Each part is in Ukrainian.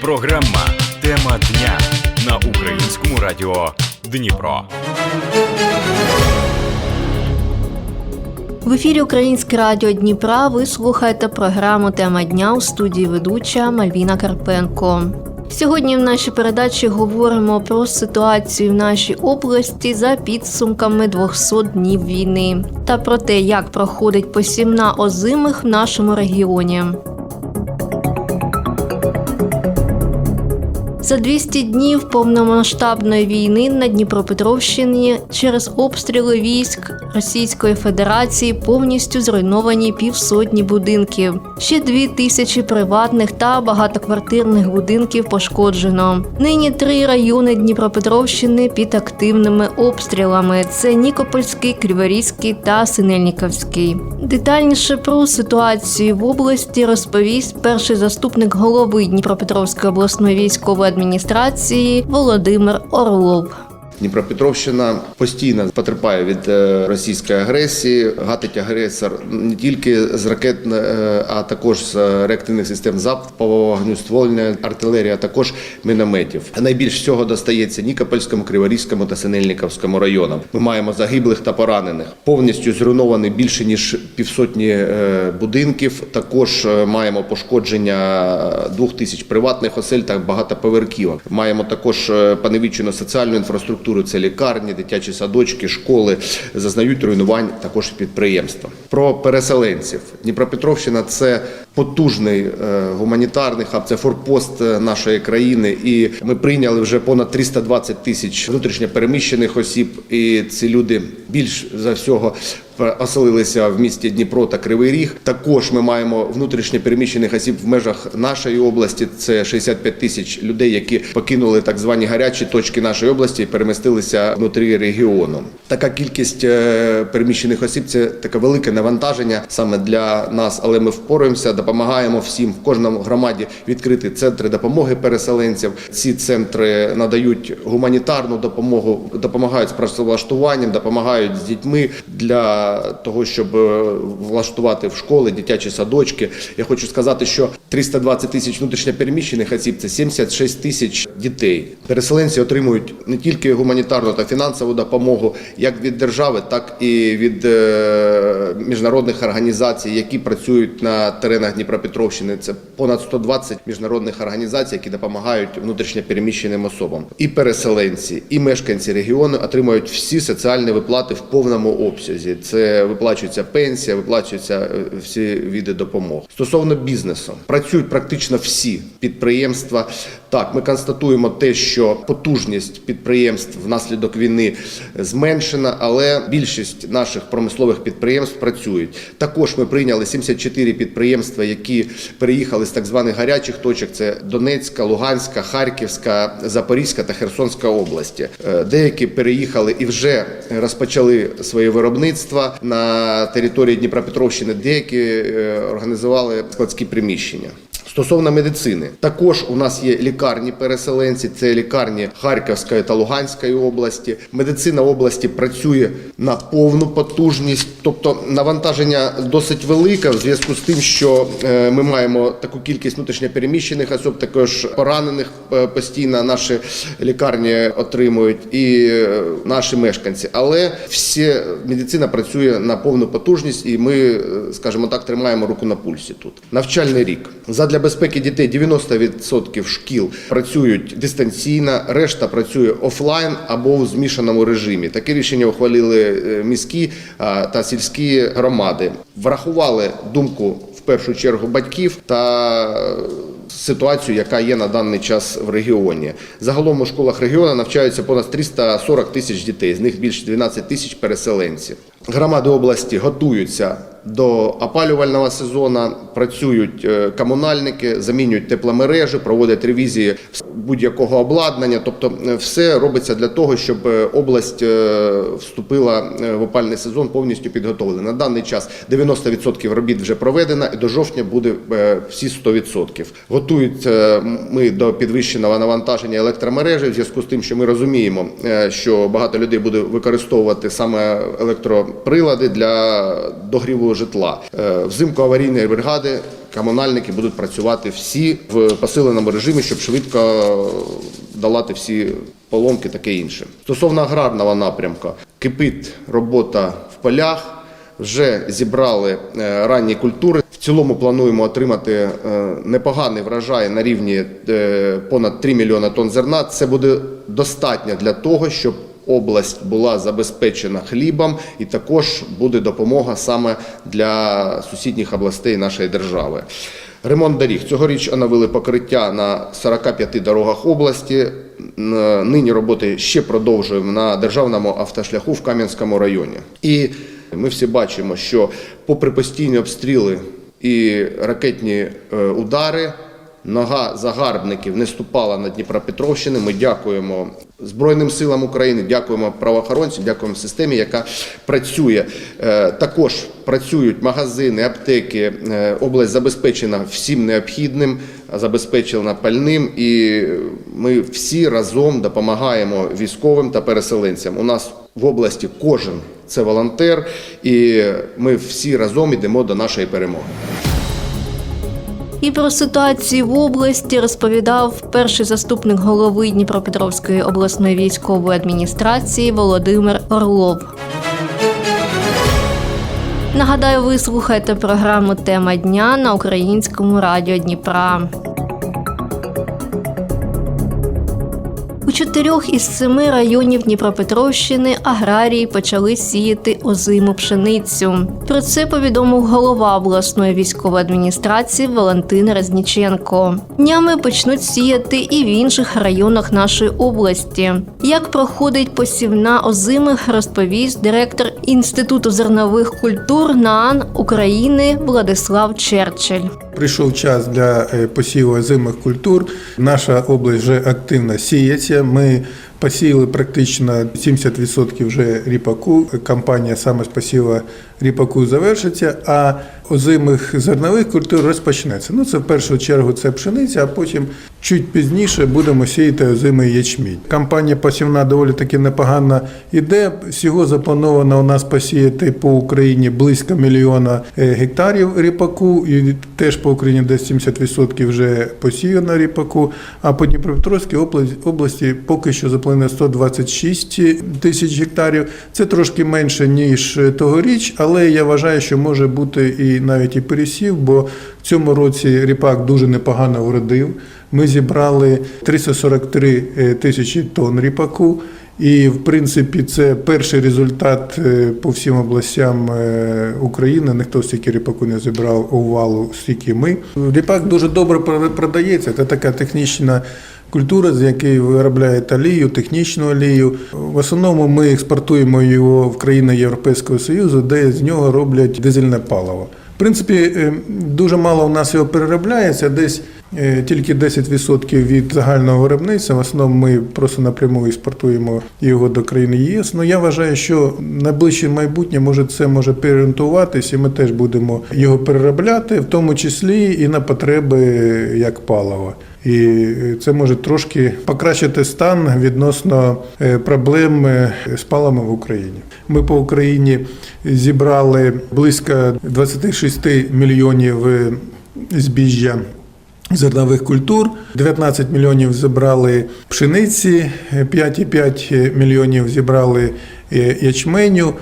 Програма Тема дня на українському радіо Дніпро. В ефірі Українське радіо Дніпра ви слухаєте програму Тема дня у студії ведуча Мальвіна Карпенко. Сьогодні в нашій передачі говоримо про ситуацію в нашій області за підсумками 200 днів війни та про те, як проходить посівна озимих в нашому регіоні. За 200 днів повномасштабної війни на Дніпропетровщині через обстріли військ Російської Федерації повністю зруйновані півсотні будинків. Ще дві тисячі приватних та багатоквартирних будинків пошкоджено. Нині три райони Дніпропетровщини під активними обстрілами: це Нікопольський, Криворізький та Синельніковський. Детальніше про ситуацію в області розповість перший заступник голови Дніпропетровської обласної військової адміністрації Володимир Орлов. Дніпропетровщина постійно потерпає від е, російської агресії. Гатить агресор не тільки з ракет, е, а також з реактивних систем залпового вогню, ствольної артилерії, а також мінометів. Найбільш всього достається Нікопольському, Криворізькому та Синельниковському районам. Ми маємо загиблих та поранених. Повністю зруйновані більше ніж півсотні е, будинків. Також маємо пошкодження двох тисяч приватних осель та багатоповерхівок. Маємо також поневічену соціальну інфраструктуру. Це лікарні, дитячі садочки, школи зазнають руйнувань також підприємства. Про переселенців Дніпропетровщина це потужний е, гуманітарний хаб, це форпост е, нашої країни. І ми прийняли вже понад 320 тисяч внутрішньопереміщених осіб. І ці люди більш за всього оселилися в місті Дніпро та Кривий Ріг. Також ми маємо внутрішньо переміщених осіб в межах нашої області. Це 65 тисяч людей, які покинули так звані гарячі точки нашої області і перемістилися внутрі регіону. Така кількість е, переміщених осіб це таке велике навантаження саме для нас, але ми впораємося, допомагаємо всім в кожному громаді відкрити центри допомоги переселенців. Ці центри надають гуманітарну допомогу, допомагають з працевлаштуванням, допомагають з дітьми для того, щоб е, влаштувати в школи дитячі садочки. Я хочу сказати, що 320 тисяч внутрішньопереміщених осіб це 76 тисяч дітей. Переселенці отримують не тільки гуманітарну та фінансову допомогу, як від держави, так і від е, міжнародних організацій, які працюють на теренах Дніпропетровщини. Це понад 120 міжнародних організацій, які допомагають внутрішньопереміщеним особам. І переселенці, і мешканці регіону отримують всі соціальні виплати в повному обсязі. Це виплачується пенсія, виплачуються е, всі види допомог. Стосовно бізнесу, працюють практично всі підприємства. Так, ми констатуємо те, що потужність підприємств внаслідок війни зменшена, але більшість наших промислових підприємств працюють. Також ми прийняли 74 підприємства, які переїхали з так званих гарячих точок. Це Донецька, Луганська, Харківська, Запорізька та Херсонська області. Е, Деякі переїхали і вже розпочали своє виробництво на території Дніпропетровщини. Деякі е, організували складські приміщення. Стосовно медицини, також у нас є лікарні переселенці, це лікарні Харківської та Луганської області. Медицина області працює на повну потужність, тобто навантаження досить велике в зв'язку з тим, що е, ми маємо таку кількість внутрішньопереміщених осіб, також поранених е, постійно наші лікарні отримують і е, наші мешканці. Але всі медицина працює на повну потужність, і ми, скажімо так, тримаємо руку на пульсі тут. Навчальний рік задля безпеки дітей 90% шкіл працюють дистанційно, решта працює офлайн або в змішаному режимі. Таке рішення ухвалили е, міські та сільські громади. Врахували думку в першу чергу батьків та ситуацію, яка є на даний час в регіоні. Загалом у школах регіону навчаються понад 340 тисяч дітей, з них більше 12 тисяч переселенців. Громади області готуються до опалювального сезону, працюють е, комунальники, замінюють тепломережі, проводять ревізії будь-якого обладнання. Тобто, е, все робиться для того, щоб е, область вступила в опальний сезон повністю підготовлена. На даний час 90% робіт вже проведено, і до жовтня буде всі 100%. Готують ми до підвищеного навантаження електромережі в зв'язку з тим, що ми розуміємо, що багато людей буде використовувати саме електроприлади для догріву житла. Е, Взимку аварійної бригади комунальники будуть працювати всі в посиленому режимі, щоб швидко долати всі поломки, таке інше. Стосовно аграрного напрямку, кипить робота в полях. Вже зібрали е, ранні культури. В цілому плануємо отримати е, непоганий врожай на рівні понад 3 мільйони тонн зерна. Це буде достатньо для того, щоб область була забезпечена хлібом, і також буде допомога саме для сусідніх областей нашої держави. Ремонт доріг цьогоріч оновили покриття на 45 дорогах області. Нині роботи ще продовжуємо на державному автошляху в Кам'янському районі. І ми всі бачимо, що попри постійні обстріли і ракетні е, удари, нога загарбників не ступала на Дніпропетровщини. Ми дякуємо Збройним силам України, дякуємо правоохоронцям, дякуємо системі, яка працює. Е, Також працюють магазини, аптеки. Е, Область забезпечена всім необхідним, забезпечена пальним, і ми всі разом допомагаємо військовим та переселенцям. У нас в області кожен це волонтер, і ми всі разом йдемо до нашої перемоги. І про ситуацію в області розповідав перший заступник голови Дніпропетровської обласної військової адміністрації Володимир Орлов. Нагадаю, ви слухаєте програму Тема дня на українському радіо Дніпра. Чотирьох із семи районів Дніпропетровщини аграрії почали сіяти озиму пшеницю. Про це повідомив голова обласної військової адміністрації Валентин Резніченко. Днями почнуть сіяти і в інших районах нашої області. Як проходить посівна озимих, розповість директор Інституту зернових культур НААН України Владислав Черчель. Прийшов час для е, посіву озимих культур. Наша область вже активно сіється. Ми посіяли практично 70% вже ріпаку. Кампанія саме з ріпаку завершиться, а озимих зернових культур розпочнеться. Ну це в першу чергу це пшениця, а потім чуть пізніше будемо сіяти озимий ячмінь. Кампанія посівна доволі таки непогано іде. Всього заплановано у нас посіяти по Україні близько мільйона е, гектарів ріпаку, і теж по Україні десь 70% вже посіяно ріпаку. А по Дніпропетровській області, поки що заплановано 126 тисяч гектарів. Це трошки менше ніж тогоріч, але я вважаю, що може бути і навіть і пересів, бо в цьому році ріпак дуже непогано вродив. Ми зібрали 343 тисячі тонн ріпаку. І, в принципі, це перший результат е, по всім областям е, України. Ніхто стільки ріпаку не зібрав увалу, стільки ми. Ріпак дуже добре пр- продається. Це така технічна культура, з якої виробляють олію, технічну олію. В основному ми експортуємо його в країни Європейського Союзу, де з нього роблять дизельне паливо. В принципі, е, дуже мало у нас його переробляється, десь е, тільки 10% від загального виробництва. В основному ми просто напряму експортуємо його до країни ЄС. Ну я вважаю, що найближче майбутнє може це може переорієнтуватись, і ми теж будемо його переробляти, в тому числі і на потреби як паливо. І це може трошки покращити стан відносно е, проблем е, з палами в Україні. Ми по Україні зібрали близько 26 мільйонів е, збіжжя зернових культур, 19 мільйонів зібрали пшениці, 5,5 мільйонів зібрали ячменю,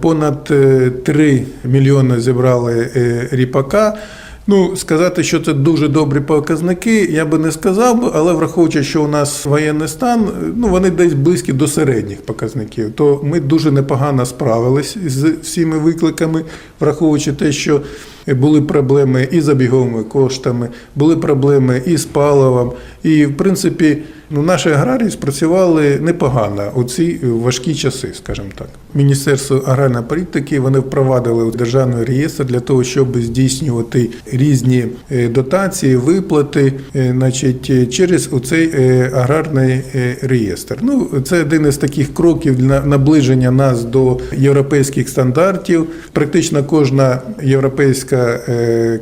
понад е, 3 мільйони зібрали ріпака. Ну, сказати, що це дуже добрі показники, я би не сказав, але враховуючи, що у нас воєнний стан, ну вони десь близькі до середніх показників, то ми дуже непогано справились з всіми викликами, враховуючи те, що були проблеми і з обіговими коштами, були проблеми і з паливом. І, в принципі, ну, наші аграрії спрацювали непогано у ці важкі часи, скажімо так. Міністерство аграрної політики вони впровадили державний реєстр для того, щоб здійснювати різні е, дотації, виплати, е, значить, е, через оцей е, аграрний реєстр. Ну, це один із таких кроків для наближення нас до європейських стандартів. Практично кожна європейська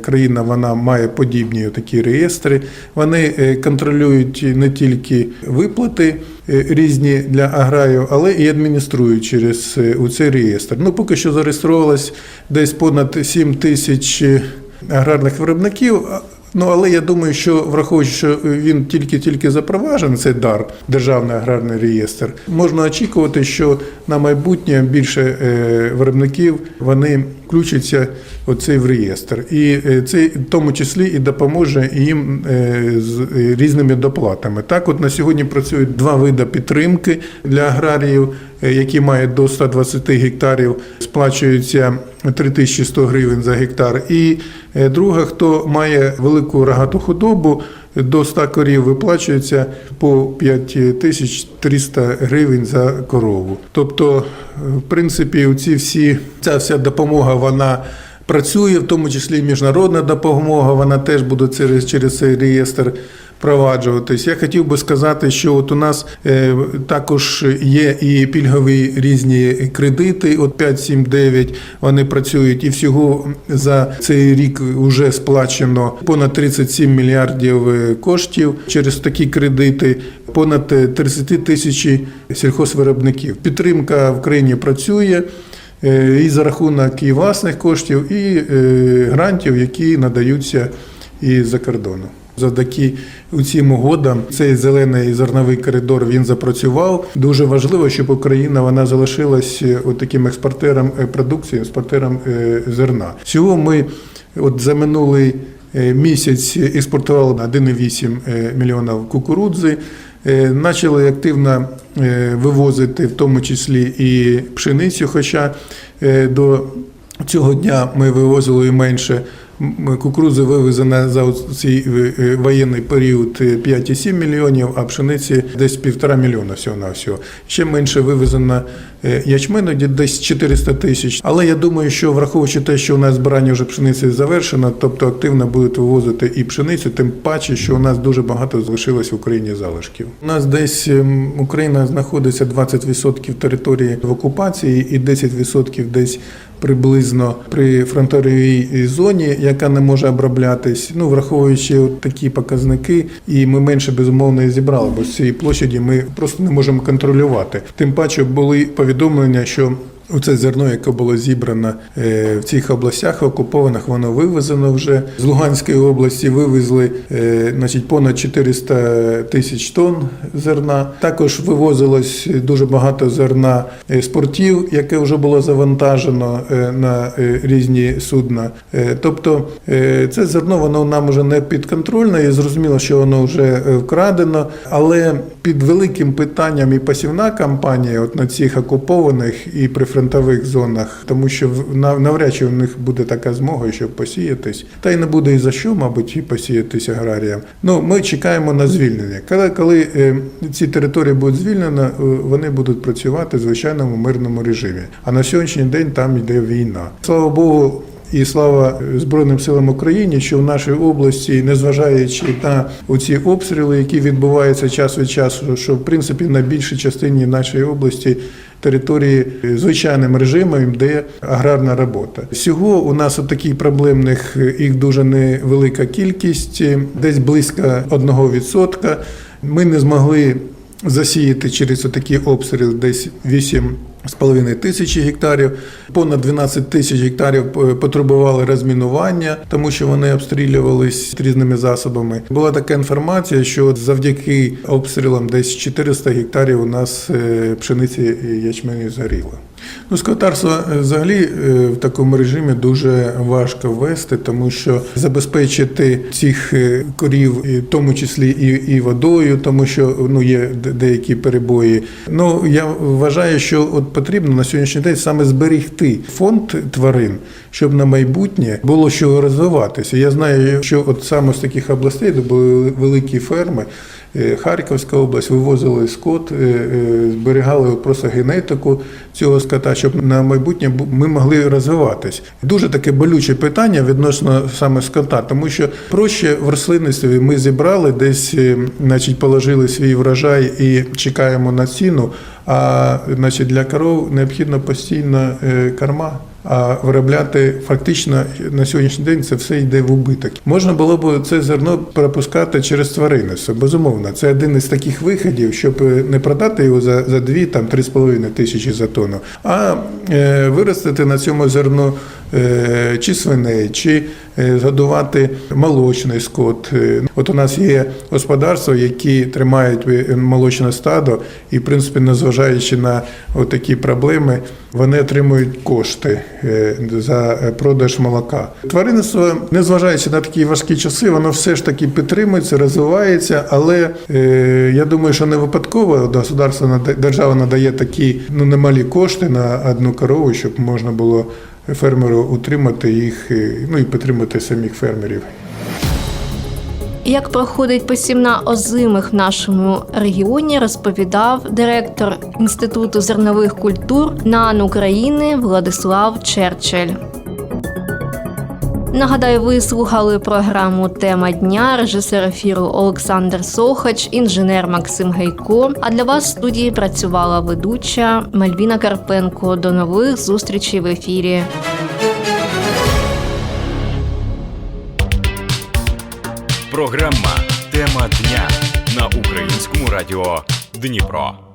країна вона має подібні такі реєстри. Вони контролюють не тільки виплати е, різні для аграрів, але і адмініструють через е, у цей реєстр. Ну, поки що зареєструвалось десь понад 7 тисяч е, аграрних виробників. Ну, але я думаю, що враховуючи, що він тільки-тільки запроваджений, цей дар, державний аграрний реєстр, можна очікувати, що на майбутнє більше е, виробників вони включаться оцей в реєстр. І е, це в тому числі і допоможе їм е, з різними доплатами. Так, от на сьогодні працюють два види підтримки для аграріїв, які мають до 120 гектарів, сплачується 3100 гривень за гектар. І е, друга, хто має велику рогату худобу, до 100 корів виплачується по 5300 гривень за корову. Тобто, е, в принципі, ці всі ця вся допомога вона. Працює, в тому числі міжнародна допомога, вона теж буде через, через цей реєстр впроваджуватись. Я хотів би сказати, що от у нас е, також є і пільгові різні кредити, от 5, 7, 9, вони працюють, і всього за цей рік вже сплачено понад 37 мільярдів е, коштів через такі кредити. Понад е, 30 тисяч сільхозвиробників. Підтримка в країні працює е, і за рахунок і власних коштів, і е, грантів, які надаються і за кордону. Завдяки цим угодам цей зелений зерновий коридор він запрацював. Дуже важливо, щоб Україна вона залишилась е, таким експортером е, продукції, експортером е, зерна. Всього ми от за минулий місяць експортували на 1,8 е, мільйонів кукурудзи. Почали активно вивозити, в тому числі і пшеницю. Хоча до цього дня ми вивозили менше. Кукурудзи вивезена за цей е, е, воєнний період е, 5,7 мільйонів, а пшениці десь півтора мільйона всього на всього. Ще менше вивезено е, ячмену, десь 400 тисяч. Але я думаю, що враховуючи те, що у нас збирання вже пшениці завершено, тобто активно будуть вивозити і пшеницю, тим паче, що у нас дуже багато залишилось в Україні залишків. У нас десь ем, Україна знаходиться 20% території в окупації і 10% десь приблизно при фронтовій зоні, яка не може оброблятись. Ну, враховуючи от такі показники, і ми менше безумовно зібрали, бо з цієї площаді ми просто не можемо контролювати. Тим паче були повідомлення, що Оце зерно, яке було зібрано е, в цих областях окупованих, воно вивезено вже з Луганської області. Вивезли е, значить, понад 400 тисяч тонн зерна. Також вивозилось дуже багато зерна е, з портів, яке вже було завантажено е, на е, різні судна. Е, Тобто е, це зерно воно нам вже не підконтрольне, і зрозуміло, що воно вже е, вкрадено, але під великим питанням і посівна кампанія от на цих окупованих і прифронтових зонах, тому що в- нав- навряд чи у них буде така змога, щоб посіятись. Та й не буде і за що, мабуть, і посіятись аграріям. Ну, ми чекаємо на звільнення. Коли, коли е, ці території будуть звільнені, е, вони будуть працювати в звичайному мирному режимі. А на сьогоднішній день там йде війна. Слава Богу. І слава Збройним силам України, що в нашій області, незважаючи на ці обстріли, які відбуваються час від часу, що в принципі на більшій частині нашої області території звичайним режимом йде аграрна робота. Всього у нас таких проблемних їх дуже невелика кількість, десь близько 1%. Ми не змогли засіяти через такі обстріли десь 8 з половиною тисячі гектарів, понад 12 тисяч гектарів е, потребували розмінування, тому що вони обстрілювались різними засобами. Була така інформація, що завдяки обстрілам десь 400 гектарів у нас е, пшениці ячменю згоріло. Ну, скотарство е, взагалі в такому режимі дуже важко ввести, тому що забезпечити цих корів, в тому числі і, і водою, тому що ну є деякі перебої. Ну я вважаю, що от потрібно на сьогоднішній день саме зберегти фонд тварин, щоб на майбутнє було що розвиватися. Я знаю, що от саме з таких областей, де були великі ферми. е, Харківська область вивозили скот, е, е, зберігали просто генетику цього скота, щоб на майбутнє ми могли розвиватись. Дуже таке болюче питання відносно саме скота, тому що проще в рослинництві ми зібрали десь, значить, положили свій врожай і чекаємо на ціну. А значить, для коров необхідно постійно е, корма. а виробляти фактично на сьогоднішній день це все йде в убиток. Можна було б це зерно пропускати через тваринництво. Безумовно, це один із таких виходів, щоб не продати його за, за 2 там 3,5 тисячі за тонну, а е, виростити на цьому зерно е, чи свиней, чи е, згодувати молочний скот. Е, От у нас є господарства, які тримають е, молочне стадо, і, в принципі, незважаючи на такі проблеми, вони отримують кошти е, за е, продаж молока. Тваринництво, незважаючи на такі важкі часи, воно все ж таки підтримується, розвивається, але е, я думаю, що не випадково государство держава надає такі ну немалі кошти на одну корову, щоб можна було фермеру утримати їх, е, ну і підтримати самих фермерів. Як проходить посівна озимих в нашому регіоні, розповідав директор Інституту зернових культур НАН України Владислав Черчель. Нагадаю, ви слухали програму Тема дня, режисер ефіру Олександр Сохач, інженер Максим Гейко. А для вас в студії працювала ведуча Мальвіна Карпенко. До нових зустрічей в ефірі. Програма Тема дня на українському радіо Дніпро.